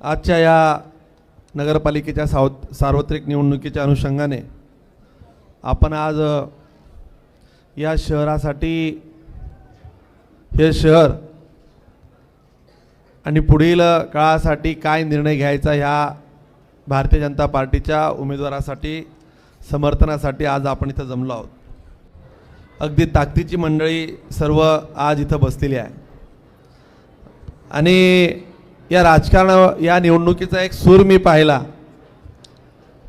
आजच्या या नगरपालिकेच्या साव सार्वत्रिक निवडणुकीच्या अनुषंगाने आपण आज या शहरासाठी हे शहर आणि पुढील काळासाठी काय निर्णय घ्यायचा ह्या भारतीय जनता पार्टीच्या उमेदवारासाठी समर्थनासाठी आज आपण इथं जमलो आहोत. अगदी ताकदीची मंडळी सर्व आज इथं बसलेली आहे. आणि या राजकारण या निवडणुकीचा एक सूर मी पाहिला.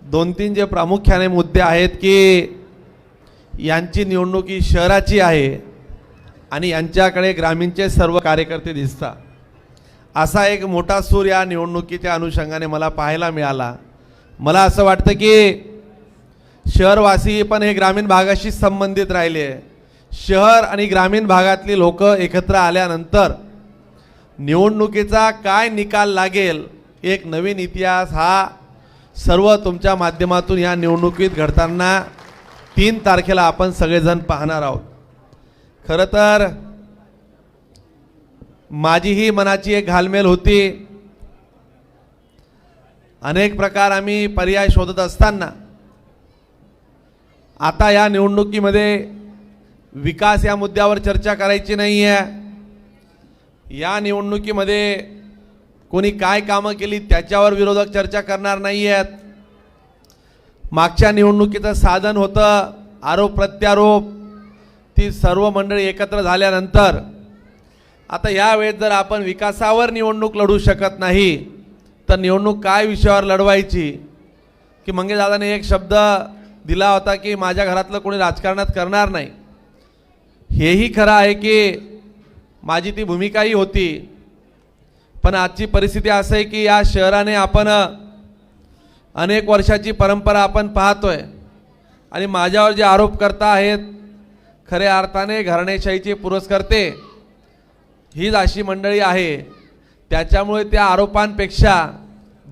दोन तीन जे प्रामुख्याने मुद्दे आहेत की यांची निवडणूक ही शहराची आहे आणि यांच्याकडे ग्रामीणचे सर्व कार्यकर्ते दिसतात. असा एक मोठा सूर या निवडणुकीच्या अनुषंगाने मला पाहायला मिळाला. मला असं वाटतं की शहरवासी पण हे ग्रामीण भागाशी संबंधित राहिले. शहर आणि ग्रामीण भागातली लोक एकत्र आल्यानंतर निवडणुकीचा काय निकाल लागेल एक नवीन इतिहास हा सर्व तुमच्या माध्यमातून या निवडणुकीत घडताना तीन तारखेला आपण सगळेजण पाहणार आहोत. खरं तर माझीही मनाची एक घालमेल होती. अनेक प्रकार आम्ही पर्याय शोधत असताना आता या निवडणुकीमध्ये विकास या मुद्द्यावर चर्चा करायची नाही आहे या निवडणुकीमध्ये कोणी काय कामं केली त्याच्यावर विरोधक चर्चा करणार नाही आहेत मागच्या निवडणुकीचं साधन होतं आरोप प्रत्यारोप ती सर्व मंडळी एकत्र झाल्यानंतर. आता यावेळेस जर आपण विकासावर निवडणूक लढू शकत नाही तर निवडणूक काय विषयावर लढवायची? की मंगे दादाने एक शब्द दिला होता की माझ्या घरातलं कोणी राजकारणात करणार नाही. हेही खरं आहे की माझी ती भूमिकाही होती. पण आजची परिस्थिती असं आहे की या शहराने आपण अनेक वर्षाची परंपरा आपण पाहतोय. आणि माझ्यावर जे आरोप करता आहेत खऱ्या अर्थाने घराणेशाहीचे पुरस्कर्ते हीच अशी मंडळी आहे. त्याच्यामुळे त्या आरोपांपेक्षा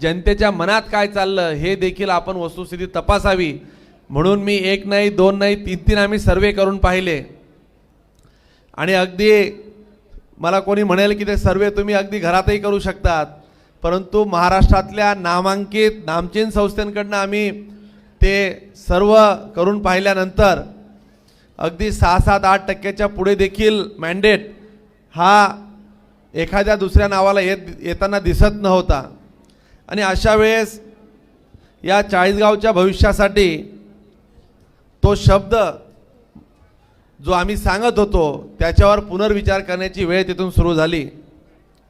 जनतेच्या मनात काय चाललं हे देखील आपण वस्तुस्थिती तपासावी. म्हणून मी एक नाही दोन नाही तीन तीन आम्ही सर्वे करून पाहिले. आणि अगदी मला कोणी म्हणेल की ते सर्वे तुम्ही अगदी घरातही करू शकतात परंतु महाराष्ट्रातल्या नामांकित नामचीन संस्थेंकडनं आम्ही ते सर्व करून पाहिल्यानंतर अगदी सहा सात आठ टक्क्याच्या पुढे देखील मॅन्डेट हा एखाद्या दुसऱ्या नावाला येत येताना दिसत नव्हता. आणि अशा वेळेस या चाळीसगावच्या भविष्यासाठी तो शब्द जो आम्ही सांगत होतो त्याच्यावर पुनर्विचार करण्याची वेळ तिथून सुरू झाली.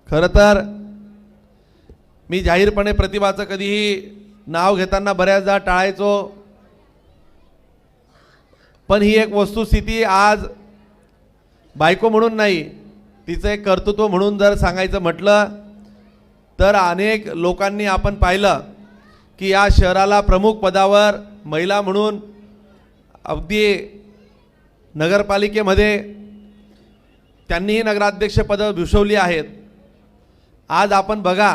खरं तर मी जाहीरपणे प्रतिभाचं कधीही नाव घेताना बऱ्याचदा टाळायचो पण ही एक वस्तुस्थिती आज बायको म्हणून नाही तिचं एक कर्तृत्व म्हणून जर सांगायचं म्हटलं तर अनेक लोकांनी आपण पाहिलं की या शहराला प्रमुख पदावर महिला म्हणून अगदी नगरपालिकेमध्ये त्यांनीही नगराध्यक्षपदं भूषवली आहेत. आज आपण बघा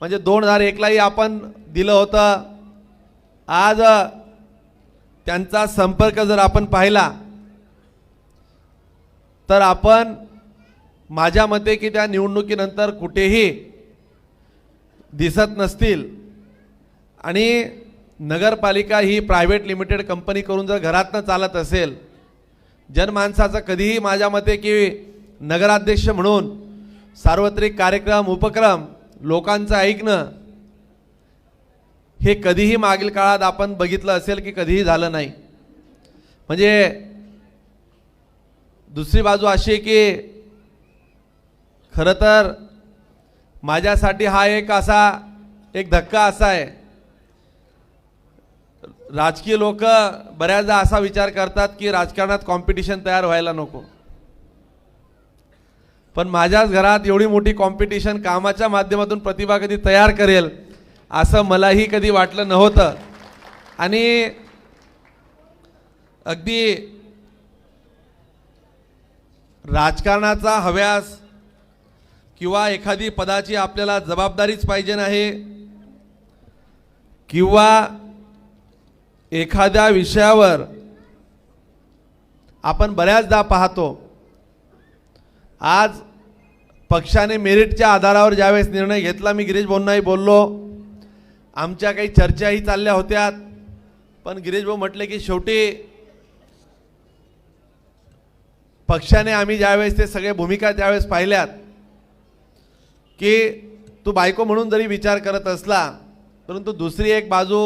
म्हणजे दोन हजार एकलाही आपण दिलं होतं. आज त्यांचा संपर्क जर आपण पाहिला तर आपण माझ्या मते की त्या निवडणुकीनंतर कुठेही दिसत नसतील. आणि नगरपालिका ही प्रायव्हेट लिमिटेड कंपनी करून जर घरातनं चालत असेल जनमानसाचं कधीही माझ्या मते की नगराध्यक्ष म्हणून सार्वत्रिक कार्यक्रम उपक्रम लोकांचं ऐकणं हे कधीही मागील काळात आपण बघितलं असेल की कधीही झालं नाही. म्हणजे दुसरी बाजू अशी आहे की खरं तर माझ्यासाठी हा एक असा एक धक्का असा आहे. राजकीय लोक बऱ्याचदा असा विचार करतात की राजकारणात कॉम्पिटिशन तयार व्हायला नको. पण माझ्याच घरात एवढी मोठी कॉम्पिटिशन कामाच्या माध्यमातून प्रतिभा कधी तयार करेल असं मलाही कधी वाटलं नव्हतं. आणि अगदी राजकारणाचा हव्यास किंवा एखादी पदाची आपल्याला जबाबदारीच पाहिजे नाही किंवा एखाद्या विषयावर आपण बऱ्याचदा पाहतो. आज पक्षाने मेरिटच्या आधारावर ज्यावेळेस निर्णय घेतला मी गिरीश भाऊंनाही बोललो. आमच्या काही चर्चाही चालल्या होत्या पण गिरीश भाऊ म्हटले की शेवटी पक्षाने आम्ही ज्यावेळेस ते सगळे भूमिका त्यावेळेस पाहिल्यात की तू बायको म्हणून जरी विचार करत असला परंतु दुसरी एक बाजू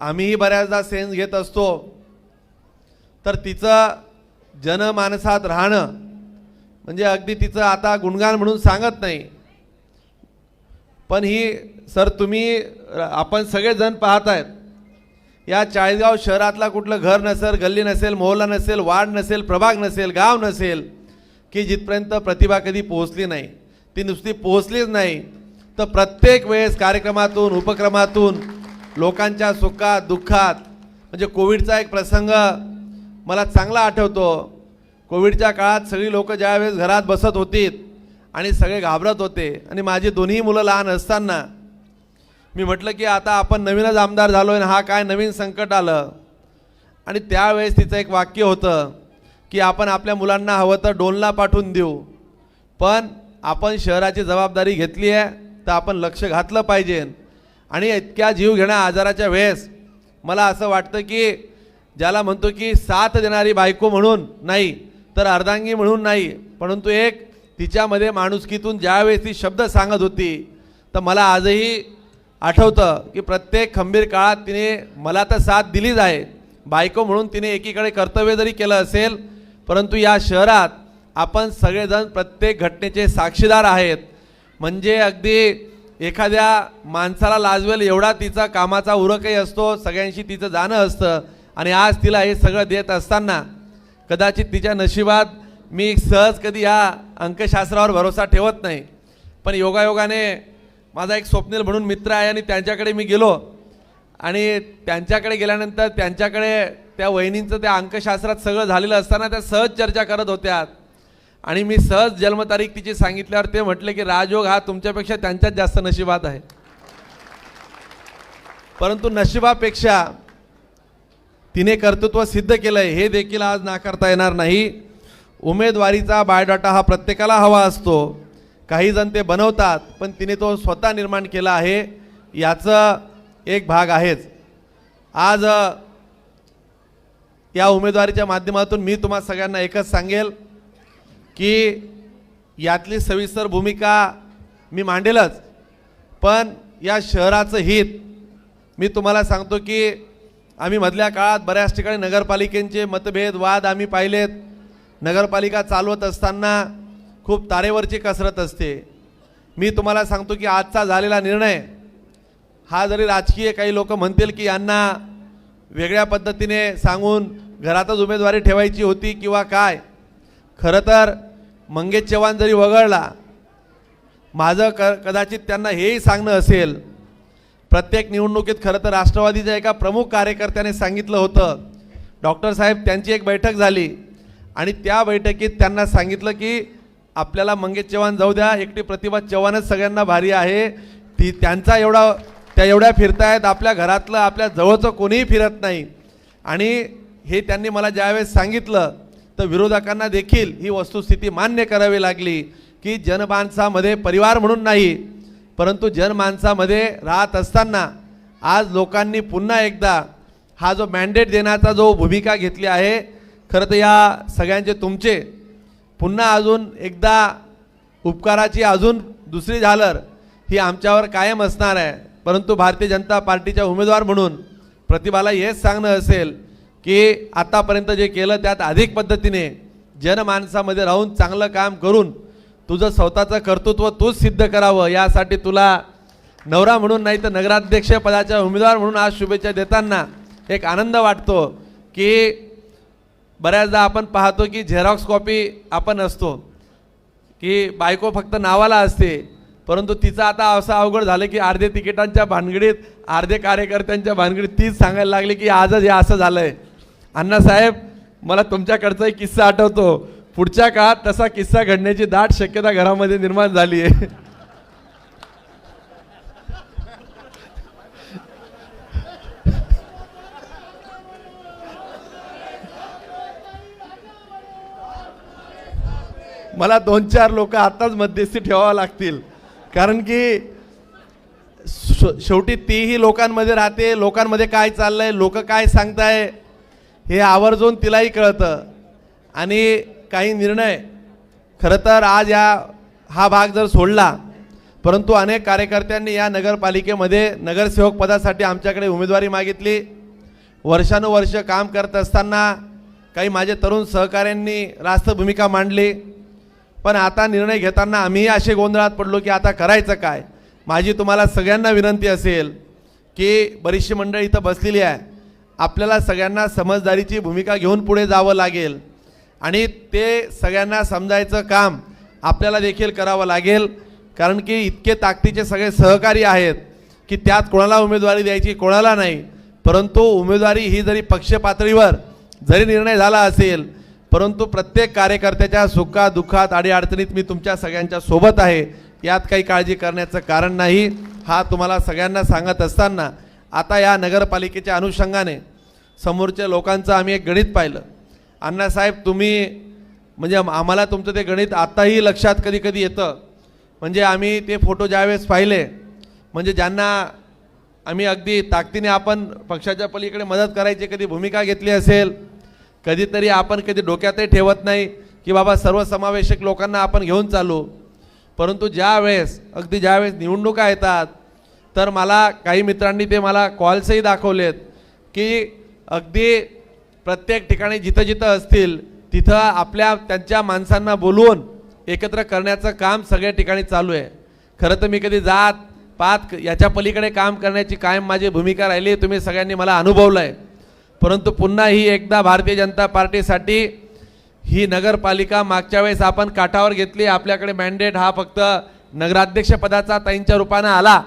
आम्हीही बऱ्याचदा सेन्स घेत असतो. तर तिचं जनमानसात राहणं म्हणजे अगदी तिचं आता गुणगान म्हणून सांगत नाही. पण ही सर तुम्ही आपण सगळेजण पाहत आहेत. या चाळीसगाव शहरातला कुठलं घर नसेल गल्ली नसेल मोहल्ला नसेल वार्ड नसेल प्रभाग नसेल गाव नसेल की जिथपर्यंत प्रतिभा कधी पोहोचली नाही. ती नुसती पोहोचलीच नाही. तर प्रत्येक वेळेस कार्यक्रमातून उपक्रमातून लोकांच्या सुखात दुःखात म्हणजे कोविडचा एक प्रसंग मला चांगला आठवतो. कोविडच्या काळात सगळी लोक ज्यावेळेस घरात बसत होती आणि सगळे घाबरत होते आणि माझी दोन्ही मुलं लहान असताना मी म्हटलं की आता आपण नवीनच आमदार झालो आहे हा काय नवीन संकट आलं. आणि त्यावेळेस तिचं एक वाक्य होतं की आपण आपल्या मुलांना हवं तर डोलला पाठवून देऊ. पण आपण शहराची जबाबदारी घेतली आहे तर आपण लक्ष घातलं पाहिजे. आणि इतक्या जीव घेण्या आजाराच्या वेळेस मला असं वाटतं की ज्याला म्हणतो की साथ देणारी बायको म्हणून नाही तर अर्धांगी म्हणून नाही परंतु एक तिच्यामध्ये माणुसकीतून ज्यावेळेस ती शब्द सांगत होती तर मला आजही आठवतं की प्रत्येक खंबीर काळात तिने मला तर साथ दिलीच आहे. बायको म्हणून तिने एकीकडे कर्तव्य जरी केलं असेल परंतु या शहरात आपण सगळेजण प्रत्येक घटनेचे साक्षीदार आहेत. म्हणजे अगदी एखाद्या माणसाला लाजवेल एवढा तिचा कामाचा उरकही असतो सगळ्यांशी तिचं जाणं असतं आणि आज तिला हे सगळं देत असताना कदाचित तिच्या नशिबात मी सहज कधी ह्या अंकशास्त्रावर भरोसा ठेवत नाही. पण योगायोगाने माझा एक स्वप्नील म्हणून मित्र आहे आणि त्यांच्याकडे मी गेलो आणि त्यांच्याकडे गेल्यानंतर त्यांच्याकडे त्या वहिनींचं त्या अंकशास्त्रात सगळं झालेलं असताना त्या सहज चर्चा करत होत्या आणि मी सहज जन्मतारीख तिची सांगितल्यावर ते म्हटले की राजयोग हा तुमच्यापेक्षा त्यांच्याच जास्त नशिबात आहे. परंतु नशिबापेक्षा तिने कर्तृत्व सिद्ध केलंय हे देखील आज नाकारता येणार नाही. उमेदवारीचा बायोडाटा हा प्रत्येकाला हवा असतो. काही जण ते बनवतात पण तिने तो स्वतः निर्माण केला आहे. याचं एक भाग आहेच. आज या उमेदवारीच्या माध्यमातून मी तुम्हा सगळ्यांना एकच सांगेल. की यातली सविस्तर भूमिका मी मांडेलच. पण या शहराचं हित मी तुम्हाला सांगतो की आम्ही मधल्या काळात बऱ्याच ठिकाणी नगरपालिकेचे मतभेद वाद आम्ही पाहिलेत. नगरपालिका चालवत असताना खूप तारेवरची कसरत असते. मी तुम्हाला सांगतो की आजचा झालेला निर्णय हा जरी राजकीय काही लोक म्हणतील की यांना वेगळ्या पद्धतीने सांगून घरातच उमेदवारी ठेवायची होती किंवा काय खरं तर मंगेश चव्हाण जरी वगळला माझं क कदाचित त्यांना हेही सांगणं असेल. प्रत्येक निवडणुकीत खरं तर राष्ट्रवादीच्या एका प्रमुख कार्यकर्त्याने सांगितलं होतं. डॉक्टर साहेब त्यांची एक बैठक झाली आणि त्या बैठकीत त्यांना सांगितलं की आपल्याला मंगेश चव्हाण जाऊ द्या एकटी प्रतिभा चव्हाणच सगळ्यांना भारी आहे. ती त्यांचा एवढा त्या एवढ्या फिरतायत आपल्या घरातलं आपल्या जवळचं कोणीही फिरत नाही. आणि हे त्यांनी मला ज्यावेळेस सांगितलं तर विरोधकांना देखील ही वस्तुस्थिती मान्य करावी लागली की जनमानसामध्ये परिवार म्हणून नाही परंतु जनमानसामध्ये राहत असताना आज लोकांनी पुन्हा एकदा हा जो मॅन्डेट देण्याचा जो भूमिका घेतली आहे खरं तर या सगळ्यांचे तुमचे पुन्हा अजून एकदा उपकाराची अजून दुसरी झालर ही आमच्यावर कायम असणार आहे. परंतु भारतीय जनता पार्टीच्या उमेदवार म्हणून प्रतिभाला हेच सांगणं असेल की आतापर्यंत जे केलं त्यात अधिक पद्धतीने जनमानसामध्ये राहून चांगलं काम करून तुझं स्वतःचं कर्तृत्व तूच सिद्ध करावं यासाठी तुला नवरा म्हणून नाही तर नगराध्यक्ष पदाच्या उमेदवार म्हणून आज शुभेच्छा देताना एक आनंद वाटतो की बऱ्याचदा आपण पाहतो की झेरॉक्स कॉपी आपण असतो की बायको फक्त नावाला असते परंतु तिचं आता असं अवघड झालं की अर्धे तिकिटांच्या भानगडीत अर्धे कार्यकर्त्यांच्या भानगडीत तीच सांगायला लागली की आजच हे असं झालं आहे अण्णासाहेब मला तुमच्याकडचा एक किस्सा आठवतो. पुढच्या काळात तसा किस्सा घडण्याची दाट शक्यता घरामध्ये निर्माण झाली आहे. मला दोन चार लोक आताच मध्यस्थी ठेवावं लागतील. कारण की शेवटी तीही लोकांमध्ये राहते लोकांमध्ये काय चाललंय लोक काय सांगताय हे आवर्जून तिलाही कळतं. आणि काही निर्णय. खरं तर आज या हा भाग जर सोडला परंतु अनेक कार्यकर्त्यांनी या नगरपालिकेमध्ये नगरसेवक पदासाठी आमच्याकडे उमेदवारी मागितली. वर्षानुवर्ष काम करत असताना काही माझे तरुण सहकाऱ्यांनी रास्त भूमिका मांडली. पण आता निर्णय घेताना आम्हीही असे गोंधळात पडलो की आता करायचं काय? माझी तुम्हाला सगळ्यांना विनंती असेल की बरीचशी मंडळी इथं बसलेली आहे. आपल्याला सगळ्यांना समजदारीची भूमिका घेऊन पुढे जावं लागेल. आणि ते सगळ्यांना समजायचं काम आपल्याला देखील करावं लागेल. कारण की इतके ताकदीचे सगळे सहकारी आहेत की त्यात कोणाला उमेदवारी द्यायची कोणाला नाही. परंतु उमेदवारी ही जरी पक्षपातळीवर जरी निर्णय झाला असेल परंतु प्रत्येक कार्यकर्त्याच्या सुखा दुःखात अडीअडचणीत मी तुमच्या सगळ्यांच्या सोबत आहे. यात काही काळजी करण्याचं कारण नाही. हा तुम्हाला सगळ्यांना सांगत असताना आता या नगरपालिकेच्या अनुषंगाने समोरच्या लोकांचं आम्ही एक गणित पाहिलं. अण्णासाहेब तुम्ही म्हणजे आम्हाला तुमचं ते गणित आत्ताही लक्षात कधी कधी येतं. म्हणजे आम्ही ते फोटो ज्यावेळेस पाहिले म्हणजे ज्यांना आम्ही अगदी ताकदीने आपण पक्षाच्या पलीकडे मदत करायची कधी भूमिका घेतली असेल कधीतरी आपण कधी डोक्यातही ठेवत नाही की बाबा सर्वसमावेशक लोकांना आपण घेऊन चालू. परंतु ज्या वेळेस अगदी ज्यावेळेस निवडणुका येतात तर मला काही मित्रांनी ते मला कॉल्सही दाखवलेत की अगदी प्रत्येक ठिकाणी जिथं जिथं असतील तिथं आपल्या त्यांच्या माणसांना बोलवून एकत्र करण्याचं काम सगळ्या ठिकाणी चालू आहे. खरं तर मी कधी जात पात याच्या पलीकडे काम करण्याची कायम माझी भूमिका राहिली तुम्ही सगळ्यांनी मला अनुभवलं आहे परंतु पुन्हा ही एकदा भारतीय जनता पार्टीसाठी ही नगरपालिका मागच्या वेळेस आपण काठावर घेतली आपल्याकडे मॅन्डेट हा फक्त नगराध्यक्षपदाचा ताईंच्या रूपानं आला.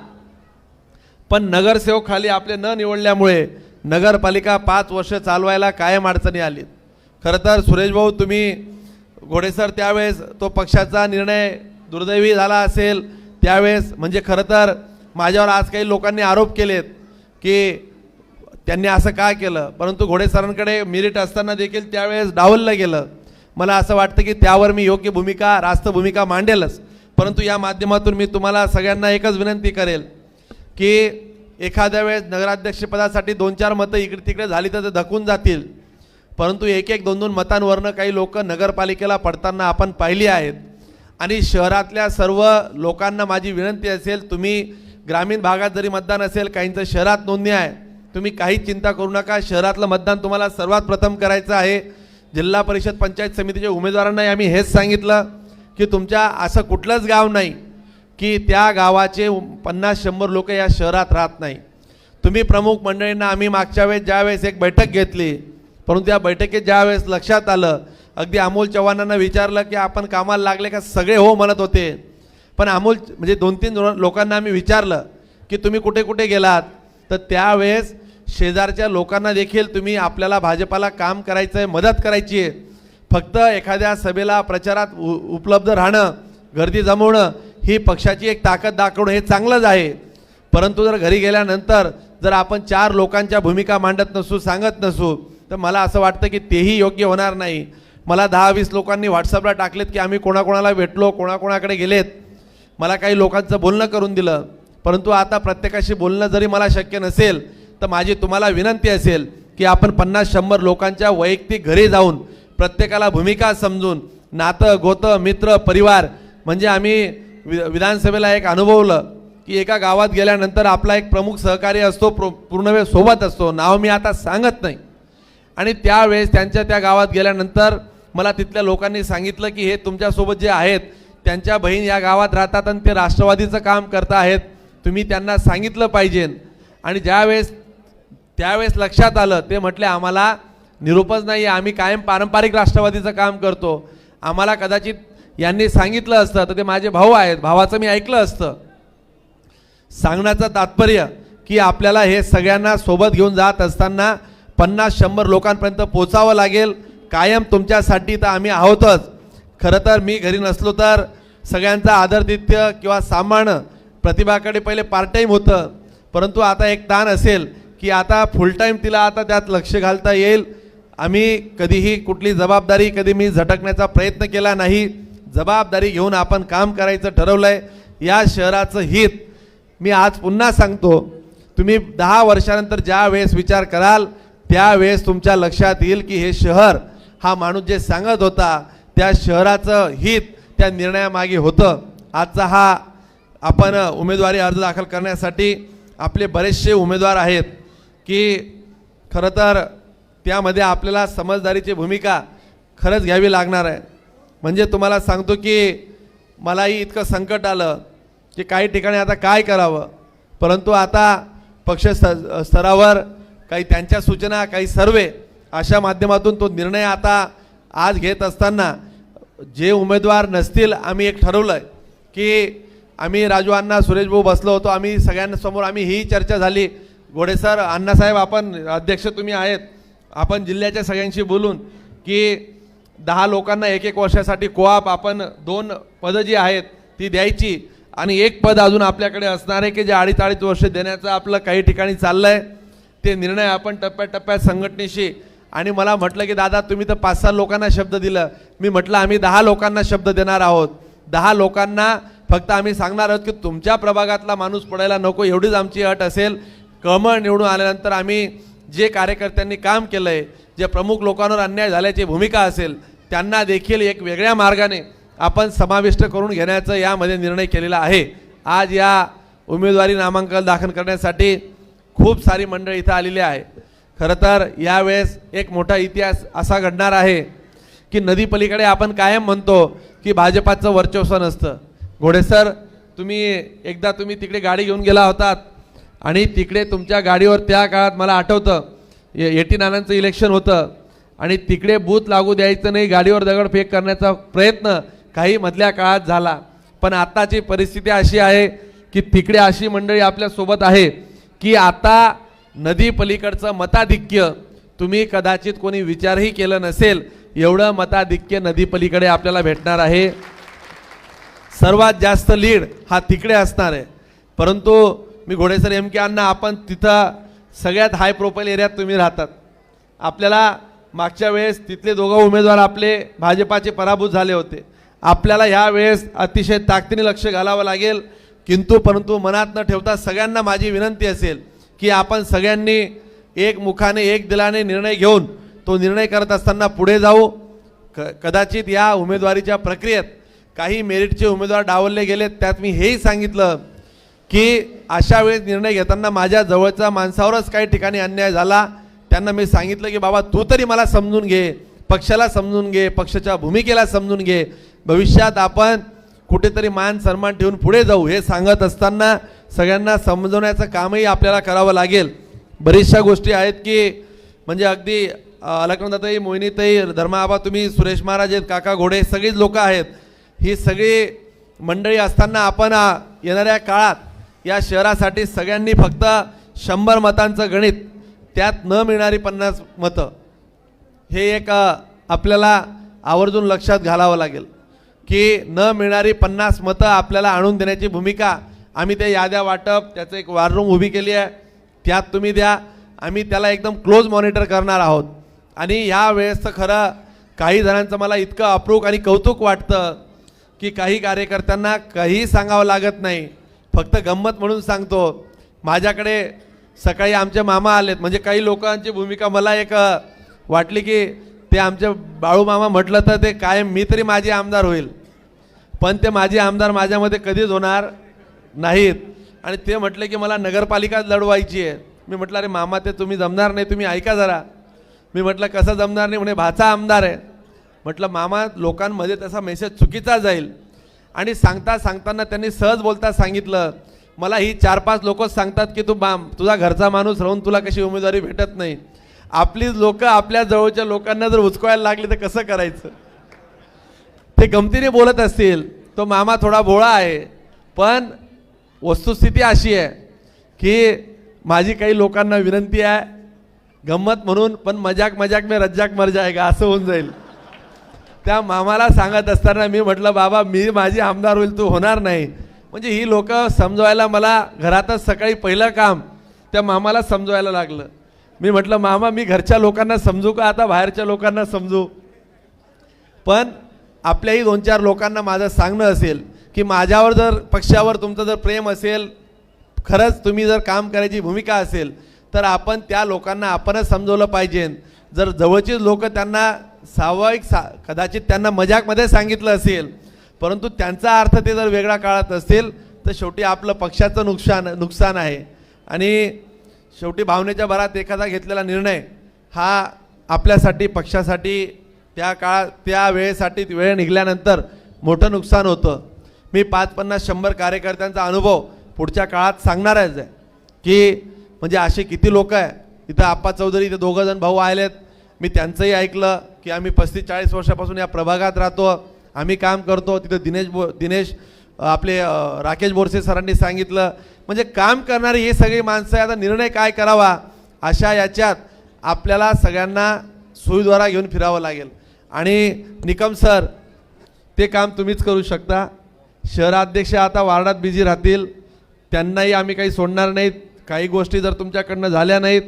पण नगरसेवक खाली आपले न निवडल्यामुळे नगरपालिका पाच वर्ष चालवायला कायम अडचणी आलीत. खरं तर सुरेशभाऊ तुम्ही घोडेसर त्यावेळेस तो पक्षाचा निर्णय दुर्दैवी झाला असेल. त्यावेळेस म्हणजे खरं तर माझ्यावर आज काही लोकांनी आरोप केलेत की त्यांनी असं का केलं? परंतु घोडेसरांकडे मिरिट असताना देखील त्यावेळेस डावललं गेलं. मला असं वाटतं की त्यावर मी योग्य भूमिका रास्त भूमिका मांडेलच. परंतु या माध्यमातून मी तुम्हाला सगळ्यांना एकच विनंती करेल की एखाद्या वेळेस नगराध्यक्षपदासाठी दोन चार मतं इकडे तिकडे झाली तर ते धकून जातील. परंतु एक एक दोन दोन मतांवरनं काही लोक नगरपालिकेला पडताना आपण पाहिली आहेत. आणि शहरातल्या सर्व लोकांना माझी विनंती असेल तुम्ही ग्रामीण भागात जरी मतदान असेल काहींचं शहरात नोंदणी आहे तुम्ही काही चिंता करू नका. शहरातलं मतदान तुम्हाला सर्वात प्रथम करायचं आहे. जिल्हा परिषद पंचायत समितीच्या उमेदवारांनाही आम्ही हेच सांगितलं की तुमच्या असं कुठलंच गाव नाही की त्या गावाचे पन्नास शंभर लोक या शहरात राहत नाही. तुम्ही प्रमुख मंडळींना आम्ही मागच्या वेळेस ज्यावेळेस एक बैठक घेतली परंतु या बैठकीत ज्यावेळेस लक्षात आलं अगदी अमोल चव्हाणांना विचारलं की आपण कामाला लागले का? सगळे हो म्हणत होते. पण अमोल म्हणजे दोन तीन लोकांना आम्ही विचारलं की तुम्ही कुठे कुठे गेलात? तर त्यावेळेस शेजारच्या लोकांना देखील तुम्ही आपल्याला भाजपाला काम करायचं आहे मदत करायची आहे. फक्त एखाद्या सभेला प्रचारात उ उपलब्ध राहणं गर्दी जमवणं ही पक्षाची एक ताकद दाखवणं हे चांगलंच आहे. परंतु जर घरी गेल्यानंतर जर आपण चार लोकांच्या भूमिका मांडत नसू सांगत नसू तर मला असं वाटतं की तेही योग्य होणार नाही. मला दहा वीस लोकांनी व्हॉट्सअपला टाकलेत की आम्ही कोणाकोणाला भेटलो कोणाकोणाकडे गेलेत. मला काही लोकांचं बोलणं करून दिलं. परंतु आता प्रत्येकाशी बोलणं जरी मला शक्य नसेल तर माझी तुम्हाला विनंती असेल की आपण पन्नास शंभर लोकांच्या वैयक्तिक घरी जाऊन प्रत्येकाला भूमिका समजून नातं गोतं मित्र परिवार म्हणजे आम्ही वि विधानसभेला एक अनुभवलं की एका गावात गेल्यानंतर आपला एक प्रमुख सहकारी असतो प्र पूर्णवेळ सोबत असतो. नाव मी आता सांगत नाही. आणि त्यावेळेस त्यांच्या त्या गावात गेल्यानंतर मला तिथल्या लोकांनी सांगितलं की हे तुमच्यासोबत जे आहेत त्यांच्या बहीण या गावात राहतात आणि ते राष्ट्रवादीचं काम करत आहेत. तुम्ही त्यांना सांगितलं पाहिजे. आणि ज्यावेळेस त्यावेळेस लक्षात आलं ते म्हटले आम्हाला निरूपच नाही आहे आम्ही कायम पारंपरिक राष्ट्रवादीचं काम करतो. आम्हाला कदाचित यांनी सांगितलं असतं. तर ते माझे भाऊ आहेत. भावाचं मी ऐकलं असतं. सांगण्याचं तात्पर्य की आपल्याला हे सगळ्यांना सोबत घेऊन जात असताना पन्नास शंभर लोकांपर्यंत पोचावं लागेल. कायम तुमच्यासाठी तर आम्ही आहोतच. खरं तर मी घरी नसलो तर सगळ्यांचा आदरदित्य किंवा सांभाळणं प्रतिभाकडे पहिले पार्ट टाईम होतं. परंतु आता एक ताण असेल की आता फुल टाईम तिला आता त्यात लक्ष घालता येईल. आम्ही कधीही कुठली जबाबदारी कधी मी झटकण्याचा प्रयत्न केला नाही. जबाबदारी घेऊन आपण काम करायचं ठरवलंय या शहराचं हित मी आज पुन्हा सांगतो. तुम्ही दहा वर्षानंतर ज्या वेळेस विचार कराल त्यावेळेस तुमच्या लक्षात येईल की हे शहर हा माणूस जे सांगत होता त्या शहराचं हित त्या निर्णयामागे होतं. आजचा हा आपण उमेदवारी अर्ज दाखल करण्यासाठी आपले बरेचसे उमेदवार आहेत की खरं तर त्यामध्ये आपल्याला समजदारीची भूमिका खरंच घ्यावी लागणार आहे. म्हणजे तुम्हाला सांगतो की मलाही इतकं संकट आलं की काही ठिकाणी आता काय करावं? परंतु आता पक्ष स्तरावर काही त्यांच्या सूचना काही सर्वे अशा माध्यमातून तो निर्णय आता आज घेत असताना जे उमेदवार नसतील आम्ही एक ठरवलं आहे की आम्ही राजू अण्णा सुरेश भाऊ बसलो होतो आम्ही सगळ्यांसमोर आम्ही ही चर्चा झाली. घोडेसर अण्णासाहेब आपण अध्यक्ष तुम्ही आहेत. आपण जिल्ह्याच्या सगळ्यांशी बोलून की दहा लोकांना एक एक वर्षासाठी कोआप आपण दोन पदं जी आहेत ती द्यायची. आणि एक पद अजून आपल्याकडे असणार आहे की जे अडीच अडीच वर्ष देण्याचं आपलं काही ठिकाणी चाललं आहे ते निर्णय आपण टप्प्याटप्प्यात संघटनेशी. आणि मला म्हटलं की दादा तुम्ही तर पाच सहा लोकांना शब्द दिलं. मी म्हटलं आम्ही दहा लोकांना शब्द देणार आहोत. दहा लोकांना फक्त आम्ही सांगणार आहोत की तुमच्या प्रभागातला माणूस पडायला नको एवढीच आमची अट असेल. कमळ निवडून आल्यानंतर आम्ही जे कार्यकर्त्यांनी काम केलं आहे जे प्रमुख लोकांवर अन्याय झाल्याची भूमिका असेल त्यांना देखील एक वेगळ्या मार्गाने आपण समाविष्ट करून घेण्याचं यामध्ये निर्णय केलेला आहे. आज या उमेदवारी नामांकन दाखल करण्यासाठी खूप सारी मंडळी इथं आलेली आहे. खरं तर यावेळेस एक मोठा इतिहास असा घडणार आहे की नदीपलीकडे आपण कायम म्हणतो की भाजपाचं वर्चस्व नसतं. घोडेसर तुम्ही एकदा तुम्ही तिकडे गाडी घेऊन गेला होतात आणि तिकडे तुमच्या गाडीवर त्या काळात मला आठवतं ए- एटी नानांचं इलेक्शन होतं. आणि तिकडे बूथ लागू द्यायचं नाही गाडीवर दगडफेक करण्याचा प्रयत्न काही मधल्या काळात झाला. पण आत्ताची परिस्थिती अशी आहे की तिकडे अशी मंडळी आपल्यासोबत आहे की आता नदी पलीकडचं मताधिक्य तुम्ही कदाचित कोणी विचारही केलं नसेल एवढं मताधिक्य नदी पलीकडे आपल्याला भेटणार आहे. सर्वात जास्त लीड हा तिकडे असणार आहे. परंतु मी घोडेसर एम के अण्णा आपण तिथं सगळ्यात हाय प्रोफाईल एरियात तुम्ही राहतात. आपल्याला मागच्या वेळेस तिथले दोघं उमेदवार आपले भाजपाचे पराभूत झाले होते. आपल्याला ह्या वेळेस अतिशय ताकदीने लक्ष घालावं लागेल. किंतु परंतु मनात न ठेवता सगळ्यांना माझी विनंती असेल की आपण सगळ्यांनी एक मुखाने एक दिलाने निर्णय घेऊन तो निर्णय करत असताना पुढे जाऊ. क कदाचित या उमेदवारीच्या प्रक्रियेत काही मेरिटचे उमेदवार डावलले गेलेत त्यात मी हेही सांगितलं की अशा वेळेस निर्णय घेताना माझ्या जवळच्या माणसावरच काही ठिकाणी अन्याय झाला त्यांना मी सांगितलं की बाबा तू तरी मला समजून घे पक्षाला समजून घे पक्षाच्या भूमिकेला समजून घे. भविष्यात आपण कुठेतरी मान सन्मान ठेवून पुढे जाऊ हे सांगत असताना सगळ्यांना समजवण्याचं कामही आपल्याला करावं लागेल. बऱ्याचशा गोष्टी आहेत की म्हणजे अगदी अलकनंदाताई मोहिनीताई धर्माबा तुम्ही सुरेश महाराज आहेत काका घोडे सगळीच लोक आहेत. ही सगळी मंडळी असताना आपण येणाऱ्या काळात या शहरासाठी सगळ्यांनी फक्त शंभर मतांचं गणित त्यात न मिळणारी पन्नास मतं. हे एक आपल्याला आवर्जून लक्षात घालावं लागेल की न मिळणारी पन्नास मतं आपल्याला आणून देण्याची भूमिका आम्ही त्या याद्या वाटप त्याचं एक वाररूम उभी केली आहे त्यात तुम्ही द्या. आम्ही त्याला एकदम क्लोज मॉनिटर करणार आहोत. आणि ह्या वेळेस तर खरं काही जणांचं मला इतकं अप्रूक आणि कौतुक वाटतं की काही कार्यकर्त्यांना काही सांगावं लागत नाही. फक्त गंमत म्हणून सांगतो. माझ्याकडे सकाळी आमचे मामा आलेत. म्हणजे काही लोकांची भूमिका मला एक वाटली की ते आमचे बाळू मामा म्हटलं तर ते कायम मी तरी माझी आमदार होईल. पण ते माझे आमदार माझ्यामध्ये कधीच होणार नाहीत. आणि ते म्हटले की मला नगरपालिका लढवायची आहे. मी म्हटलं अरे मामा ते तुम्ही जमणार नाही. तुम्ही ऐका जरा. मी म्हटलं कसं जमणार नाही? म्हणे भाचा आमदार आहे. म्हटलं मामा लोकांमध्ये तसा मेसेज चुकीचा जाईल. आणि सांगता सांगताना त्यांनी सहज बोलता सांगितलं मला ही चार पाच लोकच सांगतात की तू बाम तुझा घरचा माणूस राहून तुला कशी उमेदवारी भेटत नाही. आपलीच लोक आपल्या जवळच्या लोकांना जर उचकवायला लागली तर कसं करायचं? ते गमतीने बोलत असतील तो मामा थोडा भोळा आहे पण वस्तुस्थिती अशी आहे की माझी काही लोकांना विनंती आहे गंमत म्हणून पण मजाक मजाक मी रज्जाक मर जायगा असं होऊन जाईल. त्या मामाला सांगत असताना मी म्हटलं बाबा मी माझी आमदार होईल तू होणार नाही. म्हणजे ही लोक समजवायला मला घरातच सकाळी पहिलं काम त्या मामाला समजवायला लागलं. मी म्हटलं मामा मी घरच्या लोकांना समजू का? आता बाहेरच्या लोकांना समजू. पण आपल्याही दोन चार लोकांना माझं सांगणं असेल की माझ्यावर जर पक्षावर तुमचं जर प्रेम असेल खरंच तुम्ही जर काम करायची भूमिका असेल तर आपण त्या लोकांना आपणच समजवलं पाहिजे. जर जवळचीच लोक त्यांना स्वाभाविक सा कदाचित त्यांना मजाकमध्ये सांगितलं असेल परंतु त्यांचा अर्थ ते जर वेगळा काळात असेल तर शेवटी आपलं पक्षाचं नुकसान नुकसान आहे. आणि शेवटी भावनेच्या भरात एखादा घेतलेला निर्णय हा आपल्यासाठी पक्षासाठी त्या काळात त्या वेळेसाठी वेळ निघाल्यानंतर मोठं नुकसान होतं. मी पाच पन्नास शंभर कार्यकर्त्यांचा अनुभव पुढच्या काळात सांगणारच आहे की म्हणजे असे किती लोक आहे इथं आप्पा चौधरी इथे दोघं जण भाऊ आलेत मी त्यांचंही ऐकलं की आम्ही पस्तीस चाळीस वर्षापासून या प्रभागात राहतो. आम्ही काम करतो. तिथं दिनेश बो दिनेश आपले राकेश बोरसे सरांनी सांगितलं. म्हणजे काम करणारी ही सगळी माणसं आता निर्णय काय करावा? अशा याच्यात आपल्याला सगळ्यांना सुईद्वारा घेऊन फिरावं लागेल. आणि निकम सर ते काम तुम्हीच करू शकता. शहराध्यक्ष आता वार्डात बिझी राहतील. त्यांनाही आम्ही काही सोडणार नाहीत. काही गोष्टी जर तुमच्याकडनं झाल्या नाहीत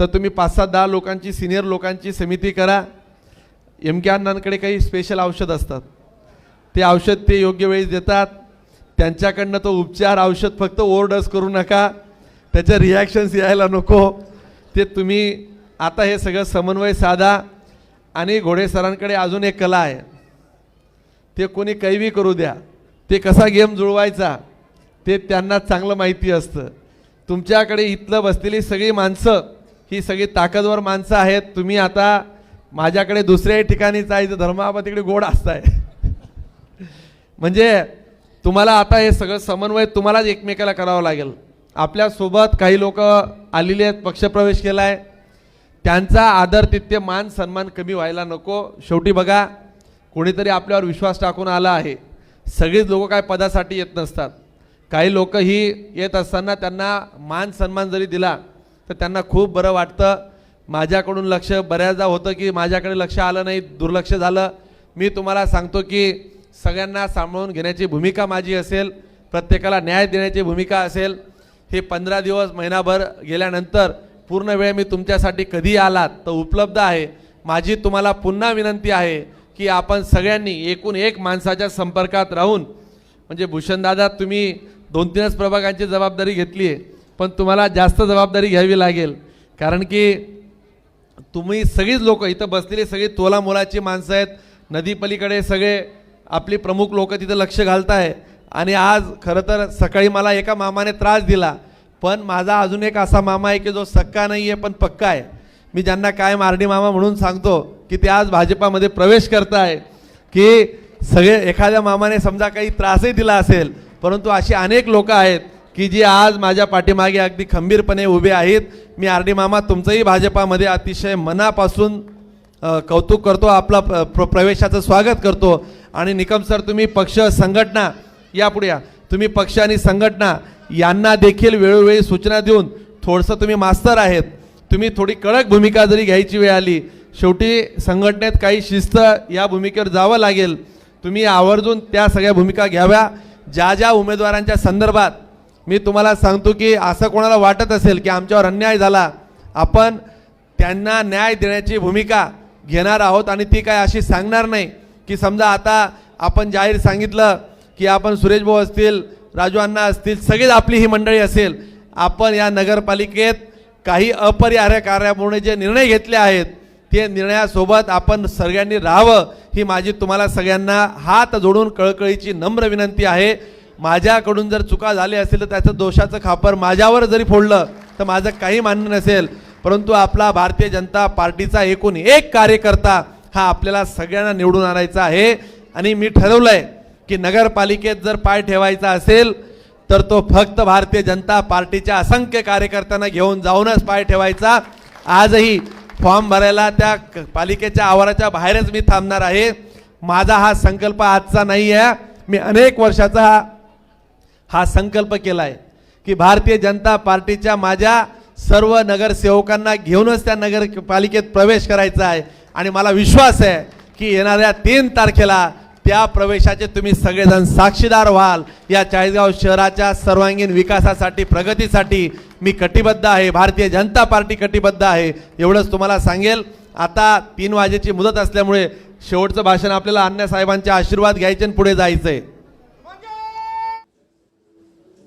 तर तुम्ही पाच सात दहा लोकांची सिनियर लोकांची समिती करा. एम के अण्णांकडे काही स्पेशल औषध असतात. ते औषध ते योग्य वेळेस देतात. त्यांच्याकडनं तो उपचार औषध फक्त ओरडस करू नका. त्याच्या रिॲक्शन्स यायला नको. ते तुम्ही आता हे सगळं समन्वय साधा. आणि घोडे सरांकडे अजून एक कला आहे. ते कोणी कैवी करू द्या. ते कसा गेम जुळवायचा ते त्यांना चांगलं माहिती असतं. तुमच्याकडे इथलं बसलेली सगळी माणसं ही सगळी ताकदवर माणसं आहेत. तुम्ही आता माझ्याकडे दुसऱ्याही ठिकाणी जायचं धर्माबा तिकडे गोड असताय. म्हणजे तुम्हाला आता हे सगळं समन्वय तुम्हालाच एकमेकाला करावं लागेल. आपल्यासोबत काही लोक आलेले आहेत पक्षप्रवेश केला आहे त्यांचा आदर तिथे मान सन्मान कमी व्हायला नको. शेवटी बघा कोणीतरी आपल्यावर विश्वास टाकून आला आहे. सगळीच लोक काय पदासाठी येत नसतात. काही लोक ही येत असताना त्यांना मान सन्मान जरी दिला तर त्यांना खूप बरं वाटतं. माझ्याकडून लक्ष बऱ्याचदा होतं की माझ्याकडे लक्ष आलं नाही दुर्लक्ष झालं. मी तुम्हाला सांगतो की सगळ्यांना सांभाळून घेण्याची भूमिका माझी असेल प्रत्येकाला न्याय देण्याची भूमिका असेल. हे पंधरा दिवस महिनाभर गेल्यानंतर पूर्ण वेळ मी तुमच्यासाठी कधी आलात तर उपलब्ध आहे. माझी तुम्हाला पुन्हा विनंती आहे की आपण सगळ्यांनी एकूण एक माणसाच्या संपर्कात राहून म्हणजे भूषणदादा तुम्ही दोन तीनच प्रभागांची जबाबदारी घेतली आहे पण तुम्हाला जास्त जबाबदारी घ्यावी लागेल. कारण की तुम्ही सगळीच लोक इथं बसलेली सगळी तोला मोलाची माणसं आहेत. नदीपलीकडे सगळे आपली प्रमुख लोक तिथं लक्ष घालत आहे आणि आज खरं तर सकाळी मला एका मामाने त्रास दिला. पण माझा अजून एक असा मामा आहे की जो सक्का नाही आहे पण पक्का आहे. मी ज्यांना काय मारडी मामा म्हणून सांगतो की ते आज भाजपामध्ये प्रवेश करत आहे की सगळे एखाद्या मामाने समजा काही त्रासही दिला असेल परंतु अशी अनेक लोकं आहेत. की जी आज माझ्या पाठीमागे अगदी खंबीरपणे उभे आहेत. मी आर डी मामा तुमचंही भाजपामध्ये अतिशय मनापासून कौतुक करतो. आपला प्र प्र- प्रवेशाचं स्वागत करतो. आणि निकम सर तुम्ही पक्ष संघटना यापुढे या. तुम्ही पक्ष आणि संघटना यांना देखील वेळोवेळी सूचना देऊन थोडंसं तुम्ही मास्तर आहेत. तुम्ही थोडी कडक भूमिका जरी घ्यायची वेळ आली शेवटी संघटनेत काही शिस्त या भूमिकेवर जावं लागेल. तुम्ही आवर्जून त्या सगळ्या भूमिका घ्याव्या. ज्या ज्या उमेदवारांच्या संदर्भात मी तुम्हाला सांगतो की असं कोणाला वाटत असेल की आमच्यावर अन्याय झाला आपण त्यांना न्याय देण्याची भूमिका घेणार आहोत आणि ती काय अशी सांगणार नाही की समजा आता आपण जाहीर सांगितलं की आपण सुरेश भाऊ असतील राजू अण्णा असतील सगळीच आपली ही मंडळी असेल आपण या नगरपालिकेत काही अपरिहार्य कार्यामुळे जे निर्णय घेतले आहेत ते निर्णयासोबत आपण सगळ्यांनी राहावं ही माझी तुम्हाला सगळ्यांना हात जोडून कळकळीची नम्र विनंती आहे. माझ्याकडून जर चुका झाली असेल तर त्याचं दोषाचं खापर माझ्यावर जरी फोडलं तर माझं काही मान्य नसेल. परंतु आपला भारतीय जनता पार्टीचा एकूण एक कार्यकर्ता हा आपल्याला सगळ्यांना निवडून आणायचा आहे. आणि मी ठरवलं आहे की नगरपालिकेत जर पाय ठेवायचा असेल तर तो फक्त भारतीय जनता पार्टीच्या असंख्य कार्यकर्त्यांना घेऊन जाऊनच पाय ठेवायचा. आजही फॉर्म भरायला त्या क- पालिकेच्या आवाराच्या बाहेरच मी थांबणार आहे. माझा हा संकल्प आजचा नाही आहे मी अनेक वर्षाचा हा हा संकल्प केला आहे की भारतीय जनता पार्टीच्या माझ्या सर्व नगरसेवकांना घेऊनच त्या नगरपालिकेत प्रवेश करायचा आहे. आणि मला विश्वास आहे की येणाऱ्या तीन तारखेला त्या प्रवेशाचे तुम्ही सगळेजण साक्षीदार व्हाल. या चाळीसगाव शहराच्या सर्वांगीण विकासासाठी प्रगतीसाठी मी कटिबद्ध आहे. भारतीय जनता पार्टी कटिबद्ध आहे. एवढंच तुम्हाला सांगेल. आता तीन वाजेची मुदत असल्यामुळे शेवटचं भाषण आपल्याला अण्णासाहेबांचे आशीर्वाद घ्यायचे आणि पुढे आहे